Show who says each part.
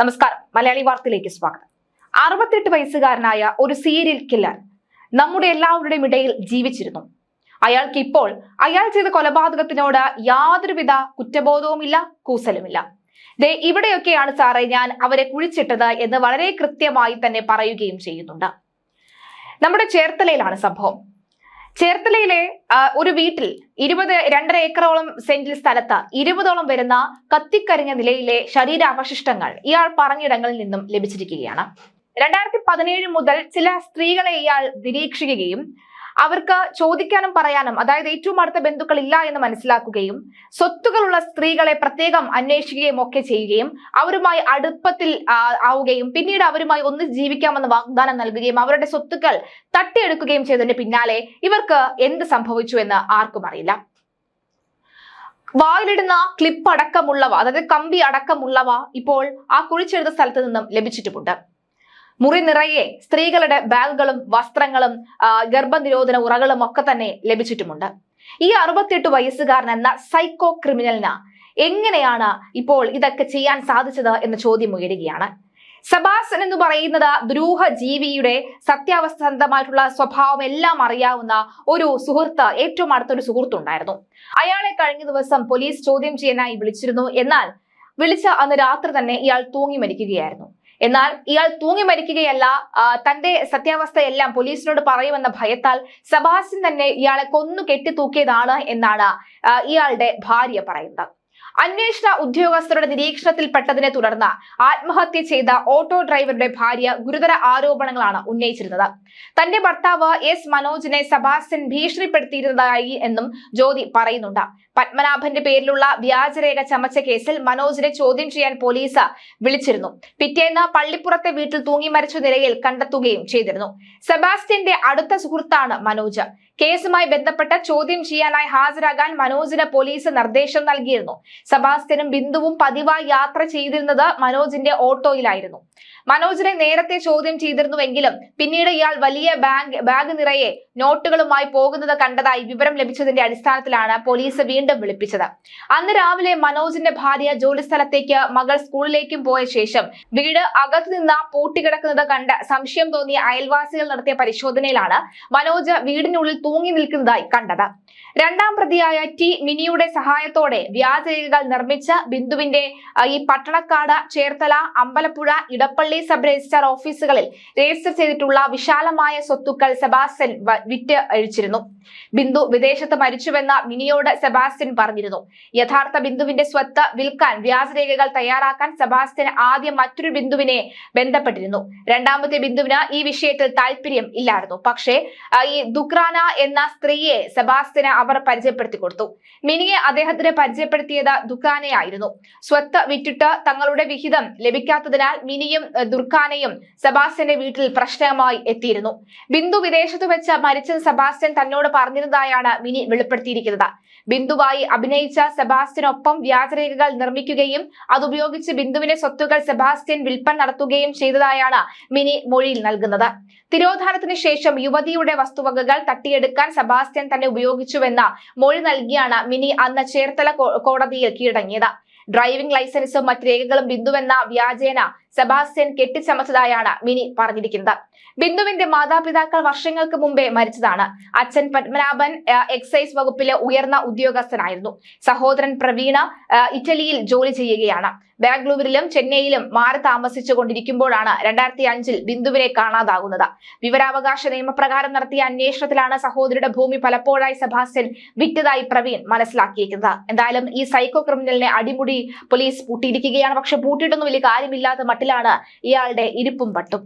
Speaker 1: നമസ്കാരം. മലയാളി വാർത്തയിലേക്ക് സ്വാഗതം. അറുപത്തെട്ട് വയസ്സുകാരനായ ഒരു സീരിയൽ കില്ലർ നമ്മുടെ എല്ലാവരുടെയും ഇടയിൽ ജീവിച്ചിരുന്നു. അയാൾക്ക് ഇപ്പോൾ അയാൾ ചെയ്ത കൊലപാതകത്തിനോട് യാതൊരുവിധ കുറ്റബോധവുമില്ല കൂസലുമില്ല. ദേ ഇവിടെയൊക്കെയാണ് സാറേ ഞാൻ അവരെ കുഴിച്ചിട്ടത് എന്ന് വളരെ കൃത്യമായി തന്നെ പറയുകയും ചെയ്യുന്നുണ്ട്. നമ്മുടെ ചേർത്തലയിലാണ് സംഭവം. ചേർത്തലയിലെ ഒരു വീട്ടിൽ ഇരുപത് രണ്ടര ഏക്കറോളം സെന്റിൽ സ്ഥലത്ത് ഇരുപതോളം വരുന്ന കത്തിക്കരിഞ്ഞ നിലയിലെ ശരീരാവശിഷ്ടങ്ങൾ ഇയാൾ പറഞ്ഞിടങ്ങളിൽ നിന്നും ലഭിച്ചിരിക്കുകയാണ്. രണ്ടായിരത്തി പതിനേഴ് മുതൽ ചില സ്ത്രീകളെ ഇയാൾ നിരീക്ഷിക്കുകയും അവർക്ക് ചോദിക്കാനും പറയാനും അതായത് ഏറ്റവും അടുത്ത ബന്ധുക്കൾ ഇല്ല എന്ന് മനസ്സിലാക്കുകയും സ്വത്തുകളുള്ള സ്ത്രീകളെ പ്രത്യേകം അന്വേഷിക്കുകയും ഒക്കെ ചെയ്യുകയും അവരുമായി അടുപ്പത്തിൽ ആവുകയും പിന്നീട് അവരുമായി ഒന്ന് ജീവിക്കാമെന്ന് വാഗ്ദാനം നൽകുകയും അവരുടെ സ്വത്തുക്കൾ തട്ടിയെടുക്കുകയും ചെയ്തതിന് പിന്നാലെ ഇവർക്ക് എന്ത് സംഭവിച്ചു എന്ന് ആർക്കും അറിയില്ല. വായിലിടുന്ന ക്ലിപ്പ് അടക്കമുള്ളവ അതായത് കമ്പി അടക്കമുള്ളവ ഇപ്പോൾ ആ കുഴിച്ചെടുത്ത സ്ഥലത്ത് നിന്നും ലഭിച്ചിട്ടുമുണ്ട്. മുറി നിറയെ സ്ത്രീകളുടെ ബാഗുകളും വസ്ത്രങ്ങളും ഗർഭനിരോധന ഉറകളും ഒക്കെ തന്നെ ലഭിച്ചിട്ടുമുണ്ട്. ഈ അറുപത്തിയെട്ട് വയസ്സുകാരൻ എന്ന സൈക്കോ ക്രിമിനലിന് എങ്ങനെയാണ് ഇപ്പോൾ ഇതൊക്കെ ചെയ്യാൻ സാധിച്ചത് എന്ന ചോദ്യം ഉയരുകയാണ്. സബാസൻ എന്ന് പറയുന്നത് ദ്രൂഹ ജീവിയുടെ സത്യാവസ്ഥമായിട്ടുള്ള സ്വഭാവം എല്ലാം അറിയാവുന്ന ഒരു സുഹൃത്ത് ഏറ്റവും അടുത്തൊരു സുഹൃത്തുണ്ടായിരുന്നു. അയാളെ കഴിഞ്ഞ ദിവസം പോലീസ് ചോദ്യം ചെയ്യാനായി വിളിച്ചിരുന്നു. എന്നാൽ വിളിച്ച അന്ന് രാത്രി തന്നെ ഇയാൾ തൂങ്ങി മരിക്കുകയായിരുന്നു എന്നാൽ ഇയാൾ തൂങ്ങി മരിക്കുകയല്ല തന്റെ സത്യാവസ്ഥയെല്ലാം പോലീസിനോട് പറയുമെന്ന ഭയത്താൽ സബാസ്യൻ തന്നെ ഇയാളെ കൊന്നു കെട്ടിത്തൂക്കിയതാണ് എന്നാണ് ഇയാളുടെ ഭാര്യ പറയുന്നത്. അന്വേഷണ ഉദ്യോഗസ്ഥരുടെ നിരീക്ഷണത്തിൽപ്പെട്ടതിനെ തുടർന്ന് ആത്മഹത്യ ചെയ്ത ഓട്ടോ ഡ്രൈവറുടെ ഭാര്യ ഗുരുതര ആരോപണങ്ങളാണ് ഉന്നയിച്ചിരുന്നത്. തന്റെ ഭർത്താവ് എസ് മനോജിനെ സബാസ്റ്റ്യൻ ഭീഷണിപ്പെടുത്തിയിരുന്നതായി എന്നും ജ്യോതി പറയുന്നുണ്ട്. പത്മനാഭന്റെ പേരിലുള്ള വ്യാജരേഖ ചമച്ച കേസിൽ മനോജിനെ ചോദ്യം ചെയ്യാൻ പോലീസ് വിളിച്ചിരുന്നു. പിറ്റേന്ന് പള്ളിപ്പുറത്തെ വീട്ടിൽ തൂങ്ങി മരിച്ച നിലയിൽ കണ്ടെത്തുകയും ചെയ്തിരുന്നു. സെബാസ്റ്റ്യന്റെ അടുത്ത സുഹൃത്താണ് മനോജ്. കേസുമായി ബന്ധപ്പെട്ട് ചോദ്യം ചെയ്യാനായി ഹാജരാകാൻ മനോജിന് പോലീസ് നിർദ്ദേശം നൽകിയിരുന്നു. സെബാസ്റ്റ്യനും ബിന്ദുവും പതിവായി യാത്ര ചെയ്തിരുന്നത് മനോജിന്റെ ഓട്ടോയിലായിരുന്നു. മനോജിനെ നേരത്തെ ചോദ്യം ചെയ്തിരുന്നുവെങ്കിലും പിന്നീട് ഇയാൾ വലിയ ബാങ്ക് ബാഗ് നിറയെ നോട്ടുകളുമായി പോകുന്നത് കണ്ടതായി വിവരം ലഭിച്ചതിന്റെ അടിസ്ഥാനത്തിലാണ് പോലീസ് വീണ്ടും വിളിപ്പിച്ചത്. അന്ന് രാവിലെ മനോജിന്റെ ഭാര്യ ജോലിസ്ഥലത്തേക്ക് മകൾ സ്കൂളിലേക്കും പോയ ശേഷം വീട് അകത്തു നിന്ന് പൂട്ടിക്കിടക്കുന്നത് കണ്ട് സംശയം തോന്നിയ അയൽവാസികൾ നടത്തിയ പരിശോധനയിലാണ് മനോജ് വീടിനുള്ളിൽ തൂങ്ങി നിൽക്കുന്നതായി കണ്ടത്. രണ്ടാം പ്രതിയായ ടി മിനിയുടെ സഹായത്തോടെ വ്യാജരേഖകൾ നിർമ്മിച്ച ബിന്ദുവിന്റെ ഈ പട്ടണക്കാട് ചേർത്തല അമ്പലപ്പുഴ ഇടപ്പള്ളി സബ് രജിസ്ട്രാർ ഓഫീസുകളിൽ രജിസ്റ്റർ ചെയ്തിട്ടുള്ള വിശാലമായ സ്വത്തുക്കൾ സെബാസ്റ്റ്യൻ വിറ്റ് അഴിച്ചിരുന്നു. ബിന്ദു വിദേശത്ത് മരിച്ചുവെന്ന മിനിയോട് സെബാസ്റ്റ്യൻ പറഞ്ഞിരുന്നു. യഥാർത്ഥ ബിന്ദുവിന്റെ സ്വത്ത് വിൽക്കാൻ വ്യാജരേഖകൾ തയ്യാറാക്കാൻ സെബാസ്റ്റ്യൻ ആദ്യം മറ്റൊരു ബിന്ദുവിനെ ബന്ധപ്പെട്ടിരുന്നു. രണ്ടാമത്തെ ബിന്ദുവിന് ഈ വിഷയത്തിൽ താല്പര്യം ഇല്ലായിരുന്നു. പക്ഷേ ഈ ദുക്രാന എന്ന സ്ത്രീയെ സെബാസ്റ്റ്യന് അവർ പരിചയപ്പെടുത്തി കൊടുത്തു. മിനിയെ അദ്ദേഹത്തിന് പരിചയപ്പെടുത്തിയത് ദുഃഖാനയായിരുന്നു സ്വത്ത് വിറ്റിട്ട് തങ്ങളുടെ വിഹിതം ലഭിക്കാത്തതിനാൽ മിനിയും ദുർഖാനയും സെബാസ്റ്റ്യന്റെ വീട്ടിൽ പ്രശ്നമായി എത്തിയിരുന്നു. ബിന്ദു വിദേശത്ത് വെച്ച് മരിച്ച സെബാസ്റ്റ്യൻ തന്നോട് പറഞ്ഞിരുന്നതായാണ് മിനി വെളിപ്പെടുത്തിയിരിക്കുന്നത്. ബിന്ദുവായി അഭിനയിച്ച സെബാസ്റ്റ്യനൊപ്പം വ്യാജരേഖകൾ നിർമ്മിക്കുകയും അതുപയോഗിച്ച് ബിന്ദുവിന്റെ സ്വത്തുകൾ സെബാസ്റ്റ്യൻ വിൽപ്പന നടത്തുകയും ചെയ്തതായാണ് മിനി മൊഴിയിൽ നൽകുന്നത്. തിരോധാനത്തിന് ശേഷം യുവതിയുടെ വസ്തുവകകൾ തട്ടിയെടുക്കാൻ സെബാസ്റ്റ്യൻ തന്നെ ഉപയോഗിച്ചുവെന്ന മൊഴി നൽകിയാണ് മിനി അന്ന് ചേർത്തല കോടതിയിൽ കീഴടങ്ങിയത്. ഡ്രൈവിംഗ് ലൈസൻസും മറ്റ് രേഖകളും ബിന്ദുവെന്ന വ്യാജേന സെബാസ്റ്റ്യൻ കെട്ടിച്ചമച്ചതായാണ് മിനി പറഞ്ഞിരിക്കുന്നത്. ബിന്ദുവിന്റെ മാതാപിതാക്കൾ വർഷങ്ങൾക്ക് മുമ്പേ മരിച്ചതാണ്. അച്ഛൻ പത്മനാഭൻ എക്സൈസ് വകുപ്പിലെ ഉയർന്ന ഉദ്യോഗസ്ഥനായിരുന്നു. സഹോദരൻ പ്രവീണ ഇറ്റലിയിൽ ജോലി ചെയ്യുകയാണ്. ബാംഗ്ലൂരിലും ചെന്നൈയിലും മാറി താമസിച്ചു കൊണ്ടിരിക്കുമ്പോഴാണ് രണ്ടായിരത്തി അഞ്ചിൽ ബിന്ദുവിനെ കാണാതാകുന്നത്. വിവരാവകാശ നിയമപ്രകാരം നടത്തിയ അന്വേഷണത്തിലാണ് സഹോദരിയുടെ ഭൂമി പലപ്പോഴായി സെബാസ്റ്റ്യൻ വിറ്റതായി പ്രവീൺ മനസ്സിലാക്കിയിരിക്കുന്നത്. എന്തായാലും ഈ സൈക്കോ ക്രിമിനലിനെ അടിമുടി പോലീസ് പൂട്ടിയിരിക്കുകയാണ്. പക്ഷെ പൂട്ടിയിട്ടൊന്നും വലിയ കാര്യമില്ലാത്ത മട്ടിലാണ് ഇയാളുടെ ഇരിപ്പും പട്ടും.